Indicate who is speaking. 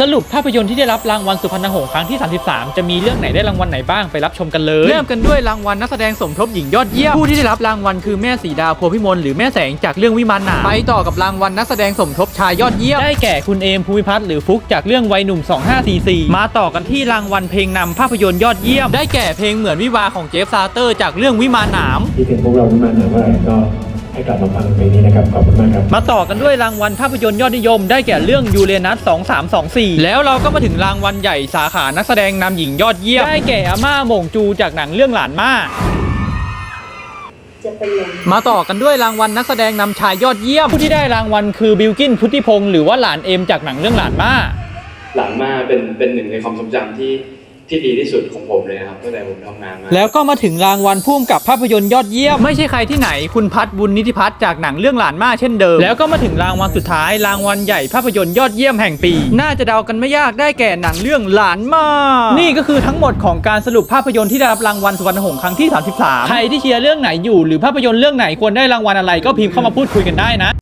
Speaker 1: สรุปภาพยนตร์ที่ได้รับรางวัลสุพรรณหงส์ครั้งที่ 33 จะมีเรื่องไหนได้รางวัลไหนบ้างไปรับชมกันเลย เริ่มกันด้วยรางวัลนักแสดงสมทบหญิงยอดเยี่ยมผู้ที่ได้รับรางวัลคือแม่สีดาโพพิมลหรือแม่แสงจากเรื่องวิมานหนามไปต่อกับรางวัลนักแสดงสมทบชายยอดเยี่ยมได้แก่คุณเอมภูมิพัฒน์หรือฟุกจากเรื่องวัยหนุ่ม 2544 มาต่อกันที่รางวัลเพลงนำภาพยนตร์ยอดเยี่ยม ได้แก่เพลงเหมือนวิวาของเจฟซาเตอร์จากเรื่องวิมานหนาม
Speaker 2: ที่ถึงพวกเราไม่มาเหนือเมื่อไหร่ก็ ให้กลับมาฟังเพลงนี้นะครับ ขอบคุณมากครับ
Speaker 1: มาต่อกันด้วยรางวัลภาพยนตร์ยอดนิยม ได้แก่เรื่องยูเรนัส2324 แล้วเราก็มาถึงรางวัลใหญ่สาขานักแสดงนำหญิงยอดเยี่ยม ได้แก่อาม่าหม่งจูจากหนังเรื่องหลานม่า
Speaker 3: จะเป็นลม
Speaker 1: มาต่อกันด้วยรางวัลนักแสดงนำชายยอดเยี่ยม ผู้ที่ได้รางวัลคือบิลกินพุทธิพงศ์หรือว่าหลานเอ็มจากหนังเรื่องหลานม่า
Speaker 4: หลานมาเป็นเป็นหนึ่งในความทรงจำที่ ที่ดีที่สุดของผมเลยนะครับตั้งแต่ผมทำงานมา
Speaker 1: แล้วก็มาถึงรางวัลพุ่มกับภาพยนตร์ยอดเยี่ยม ไม่ใช่ใครที่ไหนคุณพัฒน์บุญนิติพัฒน์จากหนังเรื่องหลานมาเช่นเดิม แล้วก็มาถึงรางวัลสุดท้าย รางวัลใหญ่ภาพยนตร์ยอดเยี่ยมแห่งปี น่าจะเดากันไม่ยากได้แก่หนังเรื่องหลานมา นี่ก็คือทั้งหมดของการสรุปภาพยนตร์ที่ได้รับรางวัลสุวรรณหงส์ครั้งที่ 33 ใครที่เชียร์เรื่องไหนอยู่หรือภาพยนตร์เรื่องไหนควรได้รางวัลอะไรก็พิมพ์เข้ามาพูดคุยกันได้นะ